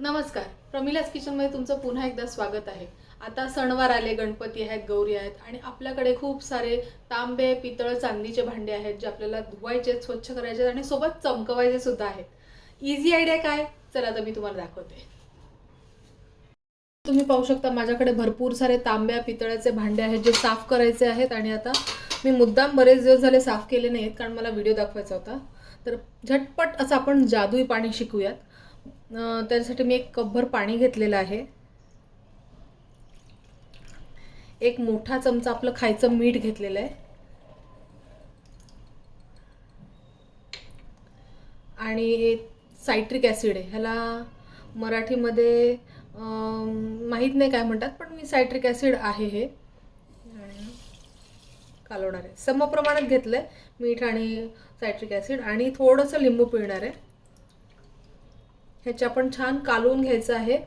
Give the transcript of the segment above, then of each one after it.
नमस्कार. प्रमिलास किचनमध्ये तुमचं पुन्हा एकदा स्वागत आहे. आता सणवार आले गणपती आहेत गौरी आहेत आणि आपल्याकडे खूप सारे तांबे पितळ चांदीचे भांडे आहेत जे आपल्याला धुवायचे आहेत, स्वच्छ करायचे आहेत आणि सोबत चमकवायचे सुद्धा आहेत. इझी आयडिया काय? चला आता मी तुम्हाला दाखवते. तुम्ही पाहू शकता माझ्याकडे भरपूर सारे तांब्या पितळाचे भांडे आहेत जे साफ करायचे आहेत आणि आता मी मुद्दाम बरेच दिवस झाले साफ केले नाहीत कारण मला व्हिडिओ दाखवायचा होता. तर झटपट असं आपण जादुई पाणी शिकूयात. त्यासाठी मी एक कपभर पाणी घेतलेलं आहे. एक मोठा चमचा आपलं खायचं मीठ घेतलेलं आहे. आणि सायट्रिक ॲसिड आहे. ह्याला मराठीमध्ये माहीत नाही काय म्हणतात पण मी सायट्रिक ॲसिड आहे हे. कालवणार आहे. समप्रमाणात घेतलं आहे मीठ आणि सायट्रिक ॲसिड आणि थोडंसं लिंबू पिळणार आहे. ह्याच्या आपण छान कालवून घ्यायचं आहे.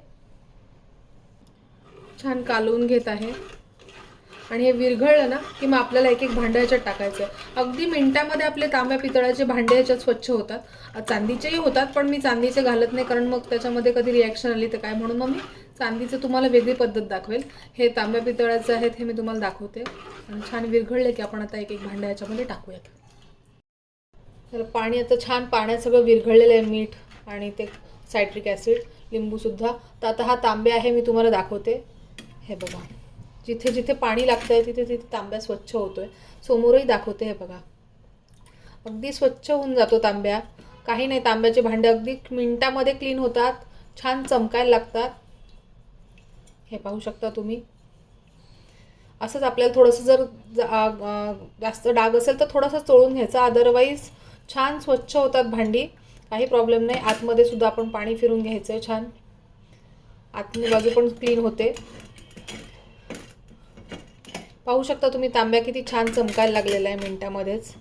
छान कालवून घेत आहे. आणि हे विरघळलं ना की मग आपल्याला एक एक भांडं ह्याच्यात टाकायचं आहे. अगदी मिनटामध्ये आपले तांब्या पितळाचे भांडे ह्याच्यात स्वच्छ होतात. चांदीचेही होतात पण मी चांदीचे घालत नाही कारण मग त्याच्यामध्ये कधी रिॲक्शन आली तर काय? म्हणून मग मी चांदीचं तुम्हाला वेगळी पद्धत दाखवेल. हे तांब्या पितळाचं आहेत हे मी तुम्हाला दाखवते. आणि छान विरघळले की आपण आता एक एक भांडं ह्याच्यामध्ये टाकूयात. तर पाणी आता छान पाण्यात सगळं विरघळलेलं आहे मीठ आणि ते सायट्रिक ॲसिड लिंबूसुद्धा. तर आता हा तांबे आहे मी तुम्हाला दाखवते. हे बघा. जिथे जिथे पाणी लागतं आहे तिथे तिथे तांब्या स्वच्छ होतो आहे समोरही दाखवते हे बघा. अगदी स्वच्छ होऊन जातो तांब्या. काही नाही तांब्याचे भांडे अगदी मिनटामध्ये क्लीन होतात. छान चमकायला लागतात. हे पाहू शकता तुम्ही. असंच आपल्याला थोडंसं जर जा- जास्त डाग असेल तर थोडासा चोळून घ्यायचा. अदरवाईज छान स्वच्छ होतात भांडी. काही प्रॉब्लेम नाही. आतमध्ये सुद्धा आपण पाणी फिरून घ्यायचं आहे छान. आतली बाजू पण क्लीन होते. पाहू शकता तुम्ही तांब्या किती छान चमकायला लागलेला आहे मिनटामध्येच.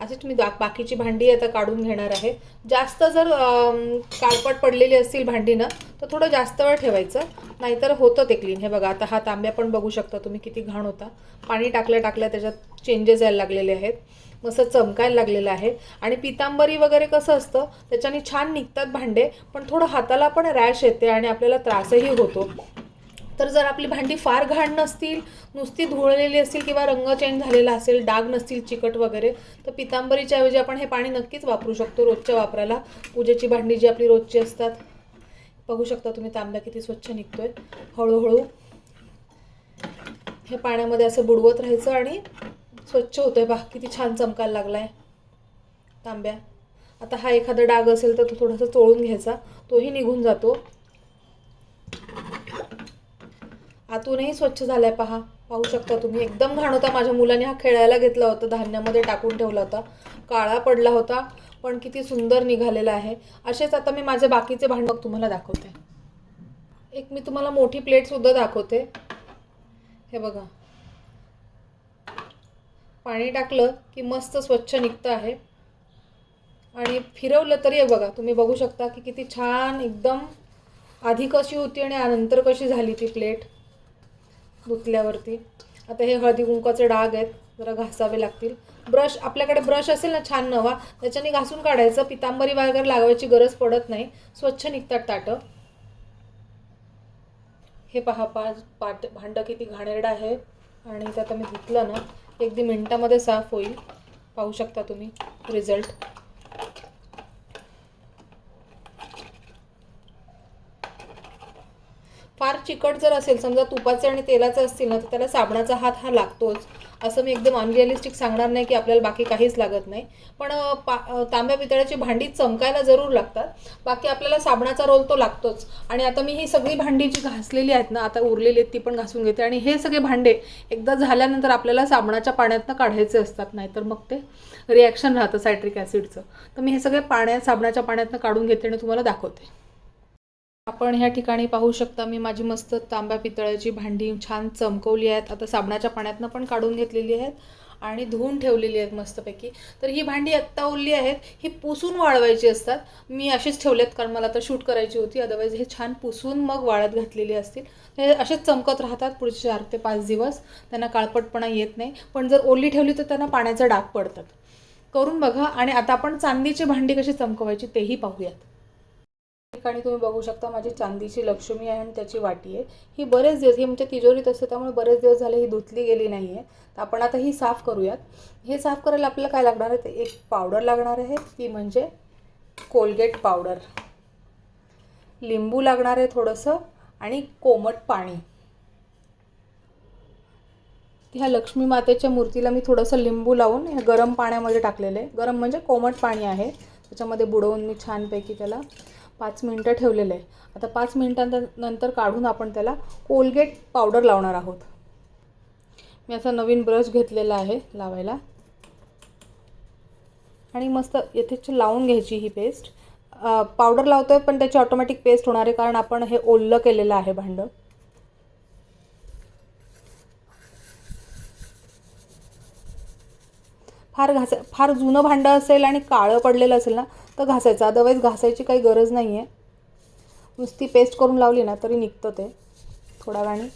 असेच मी बा बाकीची भांडी आता काढून घेणार आहे. जास्त जर काळपट पडलेली असतील भांडीनं तर थोडं जास्त वेळ ठेवायचं. नाहीतर होतं ते क्लीन हे बघा आता हा तांब्या पण बघू शकता तुम्ही किती घाण होता. पाणी टाकल्या टाकल्या त्याच्यात चेंजेस यायला लागलेले आहेत. मस्त चमकायला लागलेलं आहे. आणि पितांबरी वगैरे कसं असतं त्याच्याने छान निघतात भांडे पण थोडं हाताला पण रॅश येते आणि आपल्याला त्रासही होतो. तर जर आपली भांडी फार घाण नसतील नुसती धुळलेली असतील किंवा रंग चेंज झालेला असेल डाग नसतील चिकट वगैरे तर पितांबरीच्या ऐवजी आपण हे पाणी नक्कीच वापरू शकतो रोजच्या वापराला. पूजेची भांडी जी आपली रोजची असतात. बघू शकता तुम्ही तांब्या किती स्वच्छ निघतोय. हळूहळू हे पाण्यामध्ये असं बुडवत राहायचं आणि स्वच्छ होतोय पहा किती छान चमकायला लागलाय. तांब्या. आता हा एखादा डाग असेल तर तो थोडासा चोळून घ्यायचा. तोही निघून जातो. आतूनही स्वच्छ झालाय पहा. पाहू शकता तुम्ही. एकदम घाण होता माझ्या मुलाने हा खेळायला घेतला होता. धान्यामध्ये टाकून ठेवला होता. काळा पडला होता पण किती सुंदर निघालेला आहे. असेच आता मी माझे बाकीचे भांडवक तुम्हाला दाखवते. एक मी तुम्हाला मोठी प्लेटसुद्धा दाखवते. हे बघा. पाणी टाकलं की मस्त स्वच्छ निघतं आहे. आणि फिरवलं तरी बघा तुम्ही बघू शकता की किती छान एकदम आधी कशी होती आणि नंतर कशी झाली ती प्लेट धुतल्यावरती. आता हे हळदी कुंकाचे डाग आहेत जरा घासावे लागतील. ब्रश आपल्याकडे ब्रश असेल ना छान नवा त्याच्याने घासून काढायचं पितांबरी वगैरे लावायची गरज पडत नाही. स्वच्छ निघतात ताटं. हे पहा पा पाट भांडं किती घाणेरडं आहे. आणि ते आता मी धुतलं ना अगदी मिनटामध्ये साफ होईल. पाहू शकता तुम्ही रिझल्ट फार चिकट जर असेल समजा तुपाचे आणि तेलाचे असतील ना तर त्याला साबणाचा हात हा लागतोच. असं मी एकदम अनरिअलिस्टिक सांगणार नाही की आपल्याला बाकी काहीच लागत नाही. पण पा तांब्या पितळ्याची भांडी चमकायला जरूर लागतात. बाकी आपल्याला साबणाचा रोल तो लागतोच. आणि आता मी ही सगळी भांडी जी घासलेली आहेत ना आता उरलेली आहेत ती पण घासून घेते. आणि हे सगळे भांडे एकदा झाल्यानंतर आपल्याला साबणाच्या पाण्यातनं काढायचे असतात नाहीतर मग ते रिॲक्शन राहतं सायट्रिक ॲसिडचं तर मी हे सगळे पाण्यात साबणाच्या पाण्यातनं काढून घेते आणि तुम्हाला दाखवते. आपण ह्या ठिकाणी पाहू शकता मी माझी मस्त तांब्या पितळाची भांडी छान चमकवली आहेत. आता साबणाच्या पाण्यातनं पण काढून घेतलेली आहेत आणि धुवून ठेवलेली आहेत मस्तपैकी. तर ही भांडी आत्ता ओलली आहेत ही पुसून वाळवायची असतात. मी अशीच ठेवलेत कारण मला आता शूट करायची होती अदरवाईज हे छान पुसून मग वाळत घातलेली असतील. हे असेच चमकत राहतात पुढचे चार ते पाच दिवस त्यांना काळपटपणा येत नाही. पण जर ओली ठेवली तर त्यांना पाण्याचा डाग पडतात. करून बघा आणि आता आपण चांदीची भांडी कशी चमकवायची तेही पाहूयात. ठिकाणी तुम्ही बघू शकता माझी चांदीची लक्ष्मी आहे आणि त्याची वाटी आहे. ही बरेच दिवस ही आमच्या म्हणजे तिजोरीत असते त्यामुळे बरेच दिवस झाले ही धुतली गेली नाही आहे तर आपण आता ही साफ करूयात. हे साफ करायला आपल्याला काय लागणार आहे? ते एक पावडर लागणार आहे. ती म्हणजे कोलगेट पावडर. लिंबू लागणार आहे थोडंसं आणि कोमट पाणी. ह्या लक्ष्मी मातेच्या मूर्तीला मी थोडंसं लिंबू लावून ह्या गरम पाण्यामध्ये टाकलेलं आहे. गरम म्हणजे कोमट पाणी आहे. त्याच्यामध्ये बुडवून मी छानपैकी त्याला पाच मिनटं ठेवलेलं आहे. आता पाच मिनटांनंतर काढून आपण त्याला कोलगेट पावडर लावणार आहोत. मी असा नवीन ब्रश घेतलेला आहे लावायला. आणि मस्त येथेच लावून घ्यायची ही पेस्ट पावडर लावतो आहे पण त्याची ऑटोमॅटिक पेस्ट होणार आहे कारण आपण हे ओल्लं केलेलं आहे भांडं. फार घासा फार जुनं भांडं असेल आणि काळं पडलेलं असेल ना तर घासायचं. अदरवाईज घासायची काही गरज नाही आहे नुसती पेस्ट करून लावली ना तरी निघतं ते. थोड्या वेळाने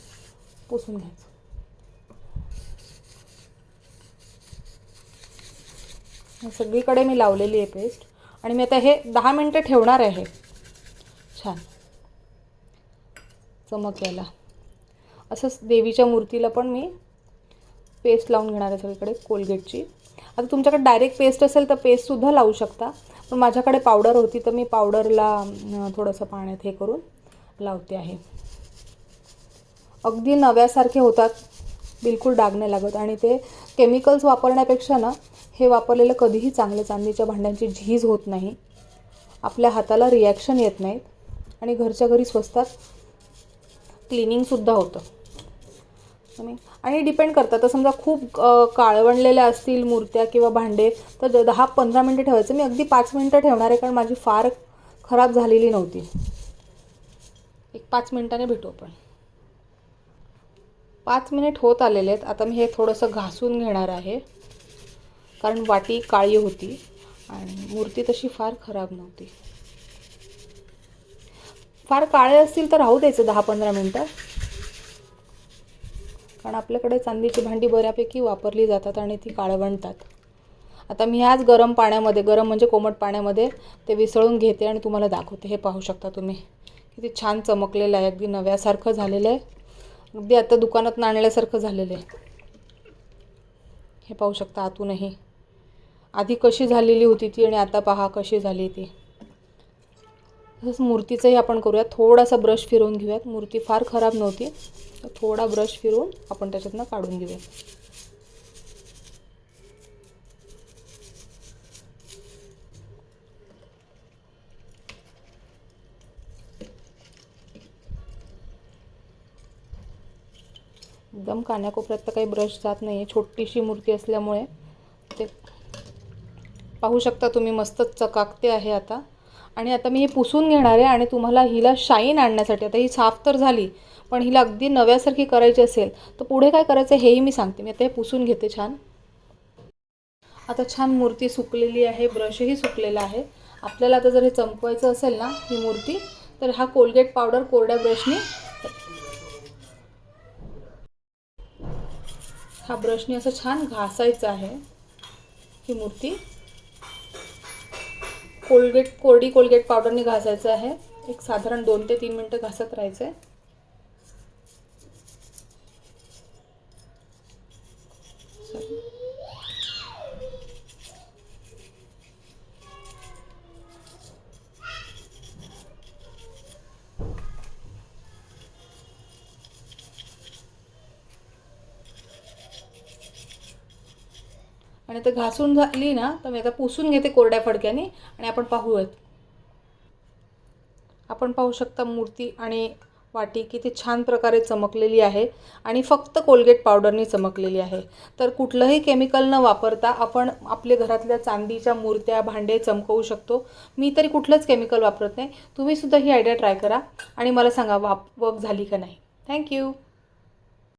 पुसून घ्यायचं. सगळीकडे मी लावलेली आहे पेस्ट आणि मी आता हे दहा मिनटं ठेवणार आहे. छान. चमक यायला. असंच देवीच्या मूर्तीला पण मी पेस्ट लावून घेणार आहे सगळीकडे कोलगेटची आता तुमच्याकडे डायरेक्ट पेस्ट असेल तर पेस्टसुद्धा लावू शकता. पण माझ्याकडे पावडर होती तर मी पावडरला थोडंसं पाण्यात हे करून लावते आहे. अगदी नव्यासारखे होतात. बिलकुल डाग नाही लागत. आणि ते केमिकल्स वापरण्यापेक्षा ना हे वापरलेलं कधीही चांगलं चांदीच्या भांड्यांची झीज होत नाही. आपल्या हाताला रिॲक्शन येत नाहीत. आणि घरच्या घरी स्वस्तात क्लिनिंगसुद्धा होतं. आणि आणि डिपेंड करतं. तर समजा खूप काळवणलेल्या असतील मूर्त्या किंवा भांडे तर दहा पंधरा मिनटं ठेवायचं. मी अगदी पाच मिनटं ठेवणार आहे कारण माझी फार खराब झालेली नव्हती. एक पाच मिनटाने भेटू आपण. पाच मिनिट होत आलेले आहेत. आता मी हे थोडंसं घासून घेणार आहे. कारण वाटी काळी होती आणि मूर्ती तशी फार खराब नव्हती. फार काळे असतील तर राहू द्यायचं दहा पंधरा मिनटं. कारण आपल्याकडे चांदीची भांडी बऱ्यापैकी वापरली जातात आणि ती काळवंटात आता मी ह्याच गरम पाण्यामध्ये गरम म्हणजे कोमट पाण्यामध्ये ते विसळून घेते आणि तुम्हाला दाखवते. हे पाहू शकता तुम्ही. किती छान चमकलेलं आहे. अगदी नव्यासारखं झालेलं आहे. अगदी आता दुकानात आणल्यासारखं झालेलं आहे. हे पाहू शकता आतूनही. आधी कशी झालेली होती ती आणि आता पहा कशी झाली ती. तसंच मूर्तीचंही आपण करूयात. थोडासा ब्रश फिरवून घेऊयात. मूर्ती फार खराब नव्हती. तर थोडा ब्रश फिरवून आपण त्याच्यातनं काढून घेऊया एकदम कान्याकोपऱ्यात तर काही ब्रश जात नाही आहे छोटीशी मूर्ती असल्यामुळे ते पाहू शकता तुम्ही मस्तच चकाकते आहे आता. आणि आता मी हे पुसून घेणार आहे आणि तुम्हाला हिला शाईन आणण्यासाठी आता ही साफ तर झाली पण हिला अगदी नव्यासारखी करायची असेल तर पुढे काय करायचं हेही मी सांगते. मी आता हे पुसून घेते छान. आता छान मूर्ती सुकलेली आहे ब्रशही सुकलेला आहे. आपल्याला आता जर हे चमकवायचं असेल ना ही मूर्ती तर हा कोलगेट पावडर कोरड्या ब्रशने हा ब्रशने असं छान घासायचं आहे ही मूर्ती. कोलगेट कोरडी कोलगेट पावडरने घासायचं आहे. एक साधारण दोन ते तीन मिनटं घासत राहायचं आहे आणि आता घासून झाली ना तर मी आता पुसून घेते कोरड्या फडक्याने आणि आपण पाहूयात. आपण पाहू शकता मूर्ती आणि वाटी किती छान प्रकारे चमकलेली आहे आणि फक्त कोलगेट पावडरनी चमकलेली आहे. तर कुठलंही केमिकल न वापरता आपण आपल्या घरातल्या चांदीच्या मूर्त्या भांडे चमकवू शकतो. मी तरी कुठलंच केमिकल वापरत नाही. तुम्हीसुद्धा ही आयडिया ट्राय करा आणि मला सांगा वाप वर्क झाली का नाही? थँक्यू